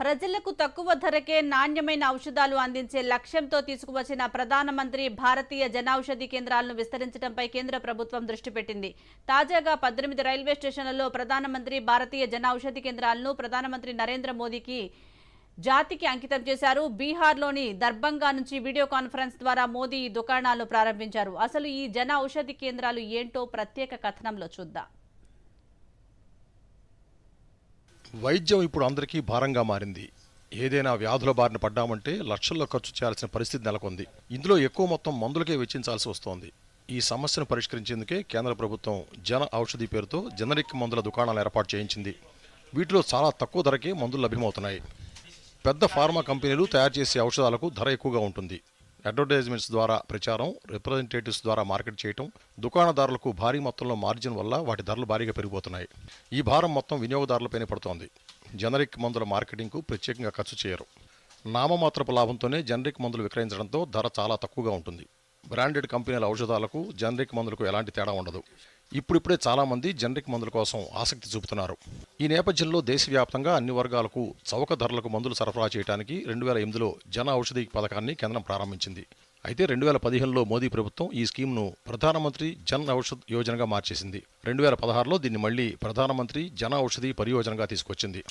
ప్రజలకు తక్కువ ధరకే నాణ్యమైన ఔషధాలు అందించే లక్ష్యంతో తీసుకువచ్చిన ప్రధానమంత్రి భారతీయ జనౌషధి కేంద్రాలను విస్తరించడంపై కేంద్ర ప్రభుత్వం దృష్టి పెట్టింది. తాజాగా పద్దెనిమిది రైల్వే స్టేషన్లలో ప్రధానమంత్రి భారతీయ జనౌషధి కేంద్రాలను ప్రధానమంత్రి నరేంద్ర మోదీకి జాతికి అంకితం చేశారు. బీహార్లోని దర్భంగా నుంచి వీడియో కాన్ఫరెన్స్ ద్వారా మోదీ ఈ దుకాణాలను ప్రారంభించారు. అసలు ఈ జన ఔషధి కేంద్రాలు ఏంటో ప్రత్యేక కథనంలో చూద్దాం. వైద్యం ఇప్పుడు అందరికీ భారంగా మారింది. ఏదైనా వ్యాధుల బారిన పడ్డామంటే లక్షల్లో ఖర్చు చేయాల్సిన పరిస్థితి నెలకొంది. ఇందులో ఎక్కువ మొత్తం మందులకే వెచ్చించాల్సి వస్తోంది. ఈ సమస్యను పరిష్కరించేందుకే కేంద్ర ప్రభుత్వం జన ఔషధి పేరుతో జనరిక్ మందుల దుకాణాలు ఏర్పాటు చేయించింది. వీటిలో చాలా తక్కువ ధరకే మందులు లభ్యమవుతున్నాయి. పెద్ద ఫార్మా కంపెనీలు తయారు చేసే ఔషధాలకు ధర ఎక్కువగా ఉంటుంది. అడ్వర్టైజ్మెంట్స్ ద్వారా ప్రచారం రిప్రజెంటేటివ్స్ ద్వారా మార్కెట్ చేయటం దుకాణదారులకు భారీ మొత్తంలో మార్జిన్ వల్ల వాటి ధరలు భారీగా పెరిగిపోతున్నాయి. ఈ భారం మొత్తం వినియోగదారులపైనే పడుతోంది. జనరిక్ మందుల మార్కెటింగ్కు ప్రత్యేకంగా ఖర్చు చేయరు. నామమాత్రపు లాభంతోనే జనరిక్ మందులు విక్రయించడంతో ధర చాలా తక్కువగా ఉంటుంది. బ్రాండెడ్ కంపెనీల ఔషధాలకు జనరిక్ మందులకు ఎలాంటి తేడా ఉండదు. ఇప్పుడిప్పుడే చాలామంది జనరిక్ మందుల కోసం ఆసక్తి చూపుతున్నారు. ఈ నేపథ్యంలో దేశవ్యాప్తంగా అన్ని వర్గాలకు చౌక ధరలకు మందులు సరఫరా చేయడానికి రెండు వేల ఎనిమిదిలో జన ఔషధి పథకాన్ని కేంద్రం ప్రారంభించింది. అయితే రెండు వేల పదిహేనులో మోదీ ప్రభుత్వం ఈ స్కీమ్ను ప్రధానమంత్రి జన్ ఔషధ్ యోజనగా మార్చేసింది. రెండు వేల పదహారులో దీన్ని మళ్ళీ ప్రధానమంత్రి జన ఔషధి పరియోజనగా తీసుకొచ్చింది.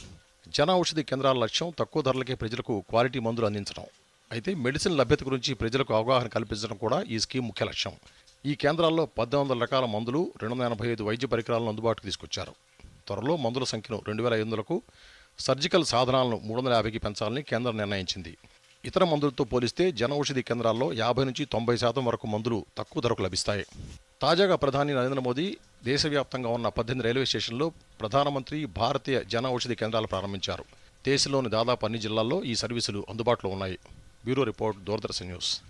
జన ఔషధి కేంద్రాల లక్ష్యం తక్కువ ధరలకే ప్రజలకు క్వాలిటీ మందులు అందించడం. అయితే మెడిసిన్ లభ్యత గురించి ప్రజలకు అవగాహన కల్పించడం కూడా ఈ స్కీమ్ ముఖ్య లక్ష్యం. ఈ కేంద్రాల్లో పద్దెనిమిది వందల రకాల మందులు రెండు వందల ఎనభై ఐదు వైద్య పరికరాలను అందుబాటుకు తీసుకొచ్చారు. త్వరలో మందుల సంఖ్యను రెండు వేల ఐదు వందలకు సర్జికల్ సాధనాలను మూడు వందల యాభైకి పెంచాలని కేంద్రం నిర్ణయించింది. ఇతర మందులతో పోలిస్తే జన ఔషధి కేంద్రాల్లో యాభై నుంచి తొంభై శాతం వరకు మందులు తక్కువ ధరకు లభిస్తాయి. తాజాగా ప్రధాని నరేంద్ర మోదీ దేశవ్యాప్తంగా ఉన్న పద్దెనిమిది రైల్వే స్టేషన్లో ప్రధానమంత్రి భారతీయ జన ఔషధి కేంద్రాలు ప్రారంభించారు. దేశంలోని దాదాపు అన్ని జిల్లాల్లో ఈ సర్వీసులు అందుబాటులో ఉన్నాయి. Bureau report Doordarshan news.